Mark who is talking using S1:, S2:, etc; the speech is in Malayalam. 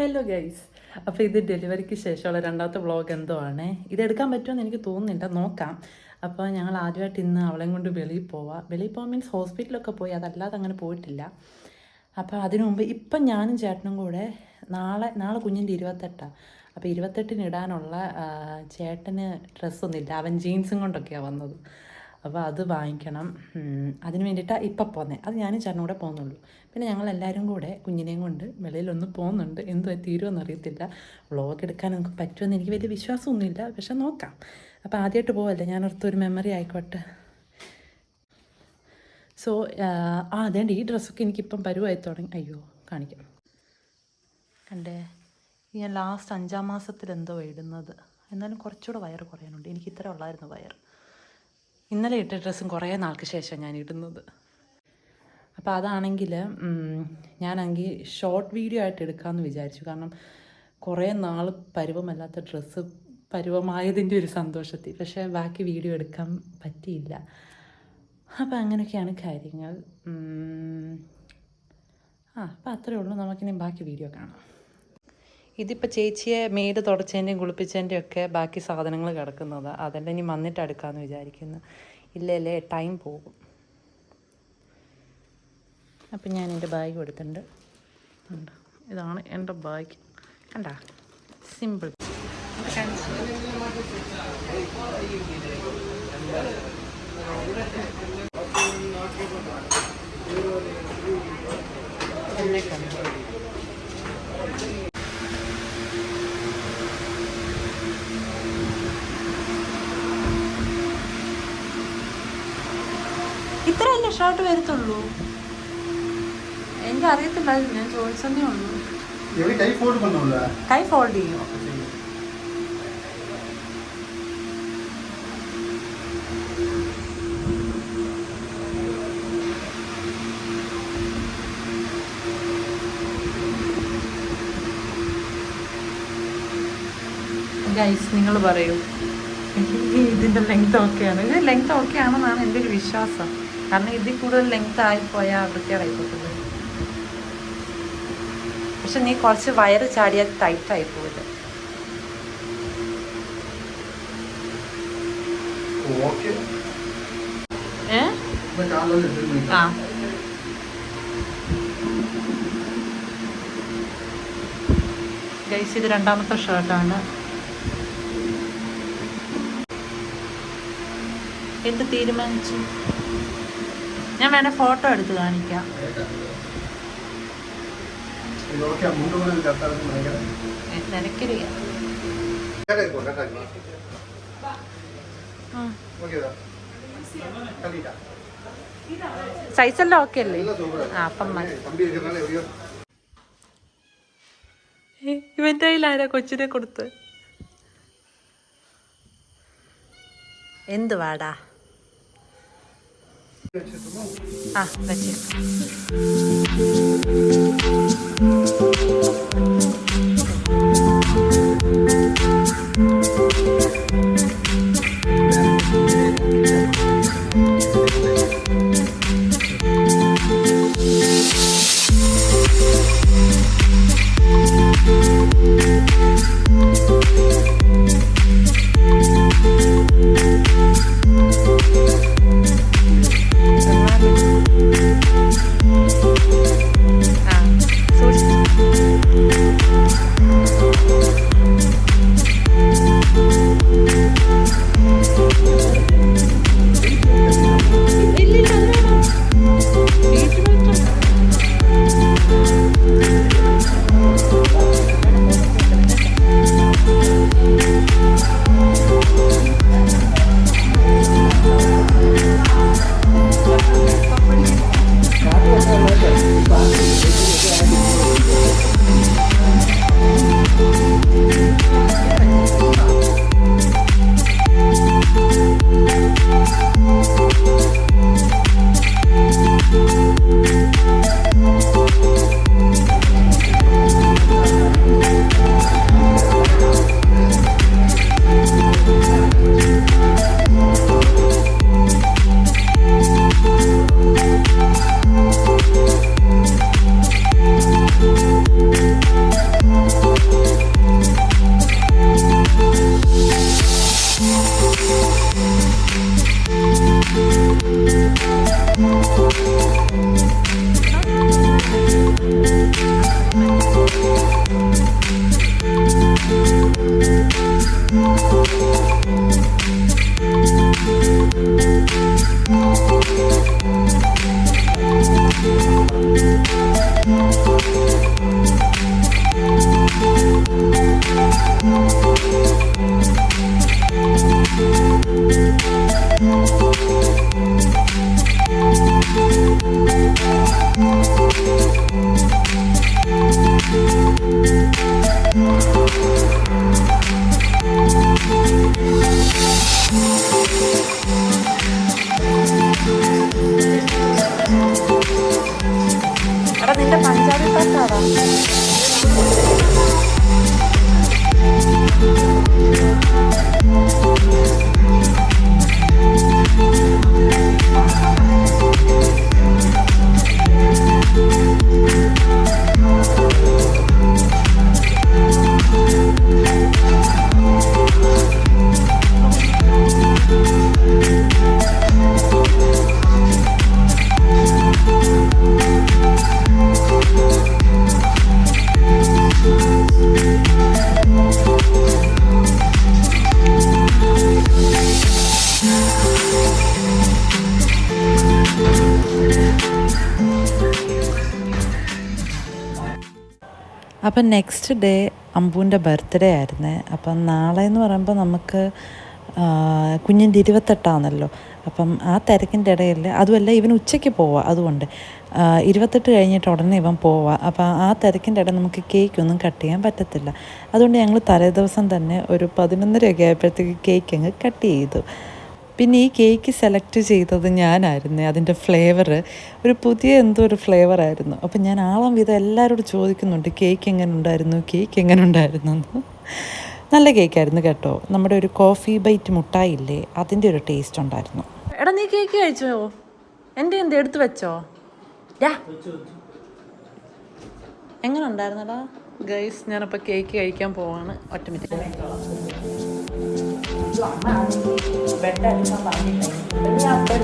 S1: ഹലോ ഗൈസ് അപ്പോൾ ഇത് ഡെലിവറിക്ക് ശേഷമുള്ള രണ്ടാമത്തെ വ്ളോഗ് എന്തോ ആണ്. ഇതെടുക്കാൻ പറ്റുമെന്ന് എനിക്ക് തോന്നുന്നില്ല. നോക്കാം. അപ്പോൾ ഞങ്ങൾ ആദ്യമായിട്ട് ഇന്ന് അവളെയും കൊണ്ട് വെളിയിൽ പോവാം. വെളിയിൽ പോകാൻ മീൻസ് ഹോസ്പിറ്റലൊക്കെ പോയി. അതല്ലാതെ അങ്ങനെ പോയിട്ടില്ല. അപ്പോൾ അതിനു മുമ്പ് ഇപ്പം ഞാനും ചേട്ടനും കൂടെ നാളെ നാളെ കുഞ്ഞിന്റെ ഇരുപത്തെട്ടാണ് അപ്പോൾ ഇരുപത്തെട്ടിന് ഇടാനുള്ള ചേട്ടന് ഡ്രസ്സൊന്നുമില്ല അവൻ ജീൻസും കൊണ്ടൊക്കെയാണ് വന്നത്. അപ്പോൾ അത് വാങ്ങിക്കണം. അതിന് വേണ്ടിയിട്ടാണ് ഇപ്പം പോകുന്നത് അത് ഞാൻ ചേട്ടനും കൂടെ പോകുന്നുള്ളൂ. പിന്നെ ഞങ്ങൾ എല്ലാവരും കൂടെ കുഞ്ഞിനെയും കൊണ്ട് വെളിയിലൊന്ന് പോകുന്നുണ്ട്. എന്തുവാ തീരുമെന്ന് അറിയത്തില്ല. വ്ളോഗ് എടുക്കാൻ നമുക്ക് പറ്റുമെന്ന് എനിക്ക് വലിയ വിശ്വാസമൊന്നുമില്ല. പക്ഷെ നോക്കാം. അപ്പോൾ ആദ്യമായിട്ട് പോവല്ലേ? ഞാൻ ഒരു മെമ്മറി ആയിക്കോട്ടെ. സോ ആ അതേണ്ട. ഈ ഡ്രസ്സൊക്കെ എനിക്കിപ്പം പരുവായി തുടങ്ങി. അയ്യോ കാണിക്കാം. കണ്ടേ? ഞാൻ ലാസ്റ്റ് അഞ്ചാം മാസത്തിൽ എന്തോ ഇടുന്നത്. എന്നാലും കുറച്ചുകൂടെ വയറ് കുറയാനുണ്ട്. എനിക്ക് ഇത്ര ഉള്ളായിരുന്നു വയർ ഇന്നലെ ഇട്ട ഡ്രസ്സും കുറേ നാൾക്ക് ശേഷം ഞാൻ ഇടുന്നത്. അപ്പോൾ അതാണെങ്കിൽ ഞാനാണെങ്കിൽ ഷോർട്ട് വീഡിയോ ആയിട്ട് എടുക്കാമെന്ന് വിചാരിച്ചു. കാരണം കുറേ നാൾ പരുവമല്ലാത്ത ഡ്രസ്സ് പരുവമായതിന്റെ ഒരു സന്തോഷത്തിൽ. പക്ഷേ ബാക്കി വീഡിയോ എടുക്കാൻ പറ്റിയില്ല. അപ്പോൾ അങ്ങനെയൊക്കെയാണ് കാര്യങ്ങൾ. ആ അപ്പോൾ അത്രയേ ഉള്ളൂ. നമുക്കിനി ബാക്കി വീഡിയോ കാണാം. ഇതിപ്പോൾ ചേച്ചിയെ മെയ്ഡ് തുടച്ചതിന്റെയും കുളിപ്പിച്ചതിന്റെയും ഒക്കെ ബാക്കി സാധനങ്ങൾ കിടക്കുന്നതാണ് അതെല്ലാം ഇനി വന്നിട്ട് എടുക്കാമെന്ന് വിചാരിക്കുന്നു. ഇല്ലല്ലേ ടൈം പോകും. അപ്പം ഞാൻ എന്റെ ബാഗ് എടുത്തിട്ടുണ്ട്. ഇതാണ് എന്റെ ബാഗ് കണ്ട? സിമ്പിൾ എന്നെ കണ്ടു? ഇത്രയല്ലേ ഷർട്ട് വരത്തുള്ളൂ? എനിക്ക് അറിയത്തില്ലായിരുന്നു ഞാൻ ചോദിച്ചതേ ഉള്ളൂ. കൈ ഫോൾഡ് കൈ ചെയ്യോ? ഗൈസ് നിങ്ങൾ പറയൂ. ഇതിന്റെ ലെങ്ത് ഓക്കെയാണ് ഇത് ലെങ്ത് ഓക്കെ ആണെന്നാണ് എന്റെ ഒരു വിശ്വാസം. കാരണം ഇതിൽ കൂടുതൽ ലെങ്ത് ആയിപ്പോയാൽ വൃത്തിയായി പക്ഷെ നീ കുറച്ച് വയറ് ചാടിയാൽ ടൈറ്റ് ആയി ഏ? ഇത് രണ്ടാമത്തെ ഷർട്ടാണ് എന്ത് തീരുമാനിച്ചു? ഞാൻ വേണേ ഫോട്ടോ എടുത്ത് കാണിക്കാം. സൈസെല്ലാം ഓക്കെ അല്ലേ? ആ അപ്പം കയ്യിലാരാ കൊച്ചിനെ കൊടുത്ത് എന്ത് വാടാ ആ വെച്ച് അപ്പം നെക്സ്റ്റ് ഡേ അമ്പുവിന്റെ ബർത്ത്ഡേ ആയിരുന്നേ. അപ്പം നാളെ എന്ന് പറയുമ്പോൾ നമുക്ക് കുഞ്ഞിന്റെ ഇരുപത്തെട്ടാണല്ലോ അപ്പം ആ തിരക്കിന്റെ ഇടയിൽ അതുമല്ല ഇവൻ ഉച്ചയ്ക്ക് പോവാം അതുകൊണ്ട്. ഇരുപത്തെട്ട് കഴിഞ്ഞിട്ട് ഉടനെ ഇവൻ പോവാം. അപ്പം ആ തിരക്കിന്റെ ഇട നമുക്ക് കേക്ക് ഒന്നും കട്ട് ചെയ്യാൻ പറ്റത്തില്ല. അതുകൊണ്ട് ഞങ്ങൾ തലേ ദിവസം തന്നെ ഒരു പതിനൊന്നരയൊക്കെ ആയപ്പോഴത്തേക്ക് കേക്ക് അങ്ങ് കട്ട് ചെയ്തു. പിന്നെ ഈ കേക്ക് സെലക്ട് ചെയ്തത് ഞാനായിരുന്നേ. അതിന്റെ ഫ്ലേവർ ഒരു പുതിയ എന്തോ ഒരു ഫ്ലേവർ ആയിരുന്നു. അപ്പം ഞാൻ ആളം വിധം എല്ലാവരോടും ചോദിക്കുന്നുണ്ട് കേക്ക് എങ്ങനെ ഉണ്ടായിരുന്നു കേക്ക് എങ്ങനെ ഉണ്ടായിരുന്നു നല്ല കേക്കായിരുന്നു കേട്ടോ. നമ്മുടെ ഒരു കോഫി ബൈറ്റ് മുട്ടായില്ലേ അതിന്റെ ഒരു ടേസ്റ്റ് ഉണ്ടായിരുന്നു. എടാ നീ കേക്ക് കഴിച്ചോ? എന്റെ എന്ത് എടുത്തു വെച്ചോ? എങ്ങനെ ഉണ്ടായിരുന്നടാ ഗൈസ് ഞാനപ്പോൾ കേക്ക് കഴിക്കാൻ പോവാണ്. ഒറ്റ 浪漫本来就想把你生气人家本